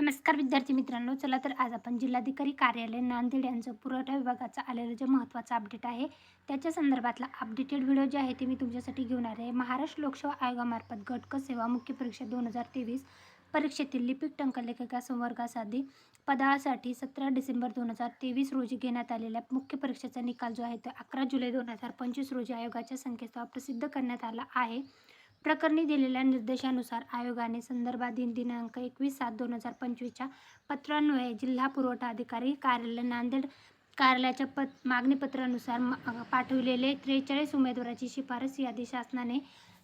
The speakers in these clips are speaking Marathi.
नमस्कार विद्यार्थी मित्रांनो चला तर आज आपण जिल्हाधिकारी कार्यालय नांदेड यांचं पुरवठा विभागाचा आलेलं जे महत्त्वाचं अपडेट आहे त्याच्या संदर्भातला अपडेटेड व्हिडिओ जे आहे ते मी तुमच्यासाठी घेऊन आले आहे. महाराष्ट्र लोकसेवा आयोगामार्फत गटक सेवा मुख्य परीक्षा दोन हजार तेवीस परीक्षेतील लिपिक टंकलेखिका संवर्गासाठी पदासाठी सतरा डिसेंबर दोन हजार तेवीस रोजी घेण्यात आलेल्या मुख्य परीक्षेचा निकाल जो आहे तो अकरा जुलै दोन हजार पंचवीस रोजी आयोगाच्या संकेतस्थळावर प्रसिद्ध करण्यात आला आहे. प्रकरणी दिलेल्या निर्देशानुसार आयोगाने संदर्भात दिन दिनांक एकवीस सात दोन हजार पंचवीसच्या पत्रान्वये जिल्हा पुरवठा अधिकारी कार्यालय नांदेड कार्यालयाच्या पत मागणीपत्रानुसार म- पाठविलेले त्रेचाळीस उमेदवाराची शिफारस यादी शासनाने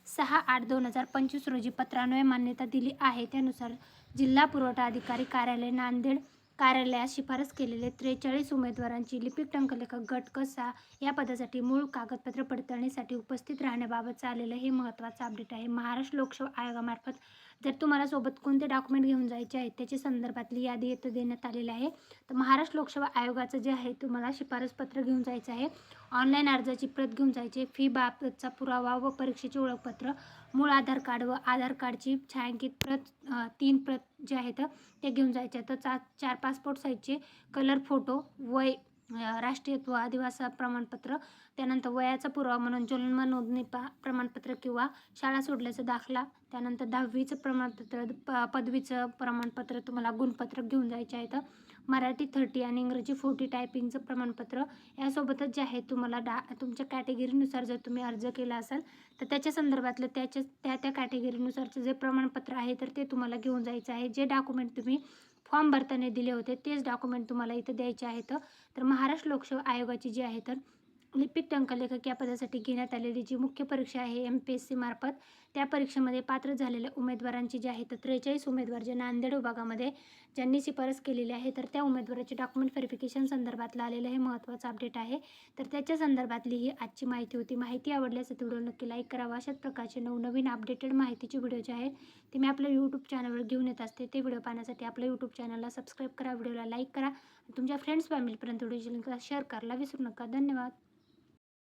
सहा आठ दोन हजार पंचवीस रोजी पत्रान्वये मान्यता दिली आहे. त्यानुसार जिल्हा पुरवठा अधिकारी कार्यालय नांदेड कार्यालयात शिफारस केलेले त्रेचाळीस उमेदवारांची लिपिक टंकलेखक गट कसा या पदासाठी मूळ कागदपत्र पडताळणीसाठी उपस्थित राहण्याबाबत आलेलं हे महत्त्वाचं अपडेट आहे. महाराष्ट्र लोकसेवा आयोगामार्फत जर तुम्हाला सोबत कोणते डॉक्युमेंट घेऊन जायचे आहेत? त्याच्या संदर्भातली यादी येथे देण्यात आलेली आहे. तर महाराष्ट्र लोकसेवा आयोगाचं जे आहे तुम्हाला शिफारसपत्र घेऊन जायचं आहे. ऑनलाईन अर्जाची प्रत घेऊन जायची फी बाबतचा पुरावा व परीक्षेचे ओळखपत्र मूळ आधार कार्ड व आधार कार्डची छायांकित प्रत तीन प्रत जे आहेत ते घेऊन जायचे तर चा चार पासपोर्ट साईजचे कलर फोटो वय राष्ट्रीयत्व आदिवासी प्रमाणपत्र त्यानंतर वयाचा पुरावा म्हणून जन्म नोंदणी पा प्रमाणपत्र किंवा शाळा सोडल्याचा दाखला त्यानंतर दहावीचं प्रमाणपत्र प पदवीचं प्रमाणपत्र तुम्हाला गुणपत्रक घेऊन जायचे आहेत. मराठी थर्टी आणि इंग्रजी फोर्टी टायपिंगचं प्रमाणपत्र यासोबतच जे आहे तुम्हाला डा तुमच्या कॅटेगरीनुसार जर तुम्ही अर्ज केला असाल तर त्याच्या संदर्भातलं त्याच्या त्या त्या कॅटेगरीनुसारचं जे प्रमाणपत्र आहे तर ते तुम्हाला घेऊन जायचं आहे. जे डॉक्युमेंट तुम्ही फॉर्म भरताना दिले होते तेच डॉक्युमेंट तुम्हाला इथं द्यायचे आहेत. तर महाराष्ट्र लोकसेवा आयोगाची जी आहे तर लिपिक टंकलेखक या पदासाठी घेण्यात आलेली जी मुख्य परीक्षा आहे एम पी एस सी मार्फत त्या परीक्षेमध्ये पात्र झालेल्या उमेदवारांची जी आहे तर त्रेचाळीस उमेदवार जे नांदेड विभागामध्ये ज्यांनी शिफारस केलेली आहे तर त्या उमेदवाराचे डॉक्युमेंट व्हेरिफिकेशन संदर्भातला आलेलं हे महत्त्वाचं अपडेट आहे. तर त्याच्या संदर्भातली ही आजची माहिती होती. माहिती आवडल्यास व्हिडिओ नक्की लाईक करावा. अशाच प्रकारचे नवनवीन अपडेटेड माहितीचे व्हिडिओ जे आहेत ते मी आपल्या यूट्यूब चॅनलवर घेऊन येत असते. ते व्हिडिओ पाहण्यासाठी आपल्या यूट्यूब चॅनलला सबस्क्राईब करा व्हिडिओला लाईक करा. तुमच्या फ्रेंड्स फॅमिलीपर्यंत व्हिडिओची लिंक शेअर करायला विसरू नका. धन्यवाद.